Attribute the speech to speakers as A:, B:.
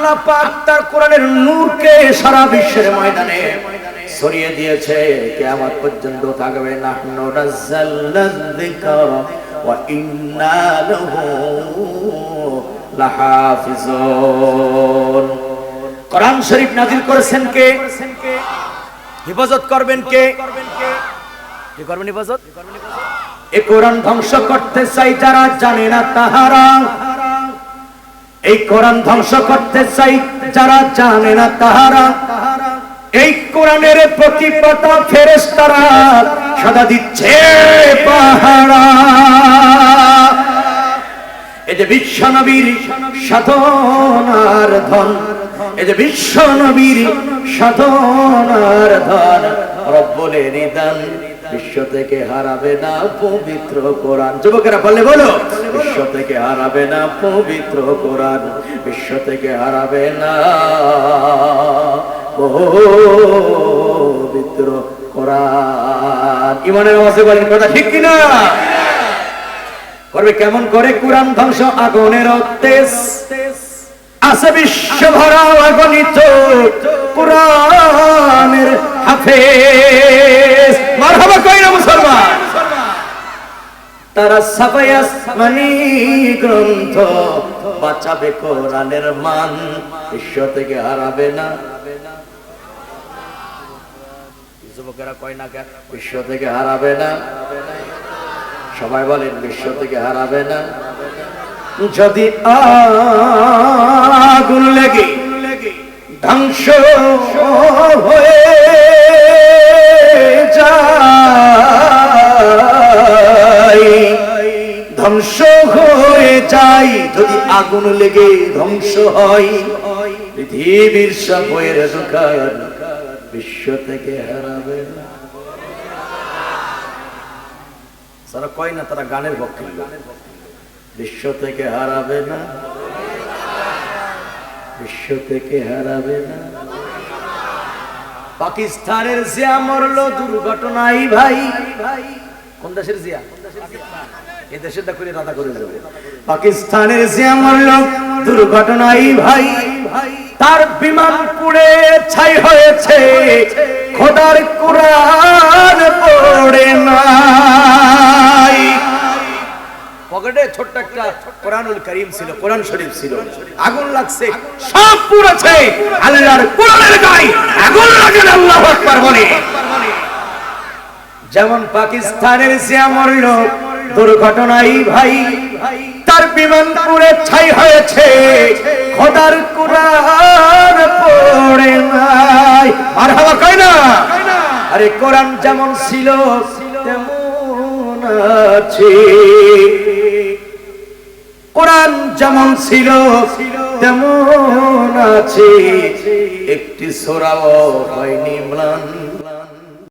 A: আল্লাহ পাক তার কোরআনের নূরকে সারা বিশ্বের ময়দানে ছড়িয়ে দিয়েছে। কিয়ামত পর্যন্ত থাকবে। নাহনু নাযালনা যিকরা ওয়া ইন্না লাহু লাহাফিজুন। কোরআন শরীফ নাযিল করেছেন কে? হেফাজত করবেন কে? কে করবেন হেফাজত? এই কোরআন ধ্বংস করতে চাই যারা জানে না তাহারা। এই কোরআন ধ্বংস করতে চাই, যারা জানে না তাহারা। এই কোরআনের প্রতিপতা ফেরেশতারা সদা দিচ্ছে পাহারা। এই যে বিশ্ব নবীর সাধনার ধন, এই যে বিশ্ব নবীর সাধনার ধন রব্বুলের নিদান। বিশ্ব থেকে হারাবে না পবিত্র কোরআন। যুবকেরা বলে বলো। বিশ্ব থেকে হারাবে না পবিত্র কোরআন। বিশ্ব থেকে হারাবে না পবিত্র কোরআন। ইমানের আওয়াজে বলেন কথা ঠিক কিনা? করবে কেমন করে কোরআন ধ্বংস? আগুনের তেজ আছে বিশ্ব ভরা অগণিত কোরআনের হাফেজ। তারা সাফায়াস মানি গ্রন্থ বাঁচাবে কোরআনের মান, বিশ্ব থেকে হারাবে না। বিশ্ব থেকে হারাবে না। সবাই বলেন, বিশ্ব থেকে হারাবে না। যদি আগুন লেগে ধ্বংস হয়ে যদি আগুন লেগে ধ্বংস হয়, পৃথিবীর সব বইয়ের বিশ্ব থেকে হারাবে। তারা কয় না, তারা গানের পক্ষে বিশ্ব থেকে হারাবে না। বিশ্ব থেকে হারাবে না। পাকিস্তানের জিয়া মরলো, দুর্ঘটনাই ভাই। কোন দেশের জিয়া? এ দেশের দা করে রাধা করে যাবে পাকিস্তানের জিয়া মরলো দুর্ঘটনাই ভাই, তার বিমান পুড়ে ছাই হয়েছে, খোদার কোরআন পড়ে নাই। পকেটে ছোট্ট একটা কোরআনুল করিম ছিল, কোরআন শরীফ ছিল। আগুন লাগছে, সব পুড়েছে। আল্লাহর কোরআনের গায়ে আগুন লাগে আল্লাহু আকবার বলে। যেমন পাকিস্তানের মরল দুর্ঘটনাই ভাই। তার বিমান পুড়ে ছাই হয়েছে, খোদার কোরআন পড়ে নাই। আর হাওয়া কয় না? আরে কোরআন যেমন ছিল, তেমন আছে। কোরআন যেমন ছিল, তেমন আছে। একটি সোরাও হয়নি ম্লান।